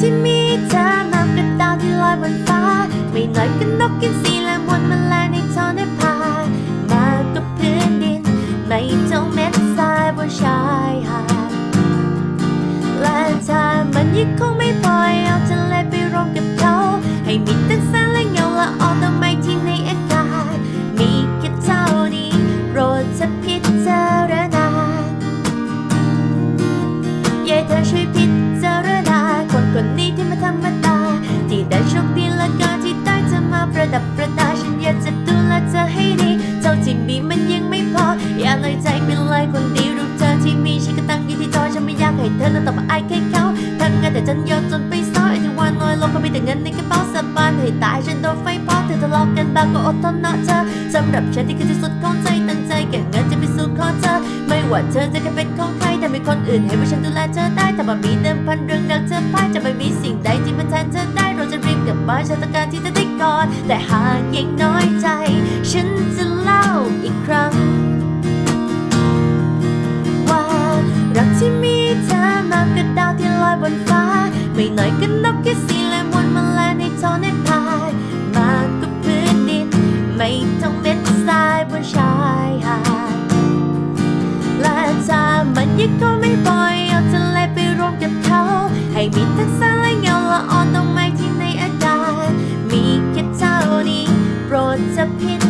ที่มีเธอนับกรนดาวที่ลอยบนฟ้า ไม่น้อยก็นกกินสี ธรรมดาที่ได้โชคดีและการที่ได้เธอมาประดับประดาฉันอยากจะดูแลเธอให้ดีเท่าที่มีมันยังไม่พอ อย่าเลยใจเป็นเลยคนดีรูปเธอที่มีฉันก็ตั้งอยู่ที่จอฉันไม่อยากให้เธอนั้นต้องมาอายแค่เขาทำงานแต่ฉันยอมจนไปซ้อยทุกวันน้อยลงก็มีแต่เงินในกระเป๋าสบายให้ตายฉันโดนไฟเผาเธอทะเลาะกันบ้างก็อดทนนะเธอสำหรับฉันที่คือที่สุดของใจตั้งใจเก็บเงินจะไปสู่ขอเธอ ว่าเธอจะแค่เป็นของใครแต่ไม่คนอื่นให้ว่าฉันดูแลเธอได้แต่ว่มีเดิมพันเรื่องรักเธอพ่ายจะไม่มีสิ่งใดที่มาแทนเธอได้เราจะรีบกลับบ้านฉันต้องการที่จะได้กอดแต่หากยังน้อยใจ ฉันจะเล่าอีกครั้ง ว่ารักที่มีเธอมากกว่าดาวที่ลอยบนฟ้า ไม่น้อยก็นกที่สี ทั้งแสงและเงาละอ่อนต้องไม่ที่ในอากาศ มีแค่เท่านี้ โปรดจะพิจา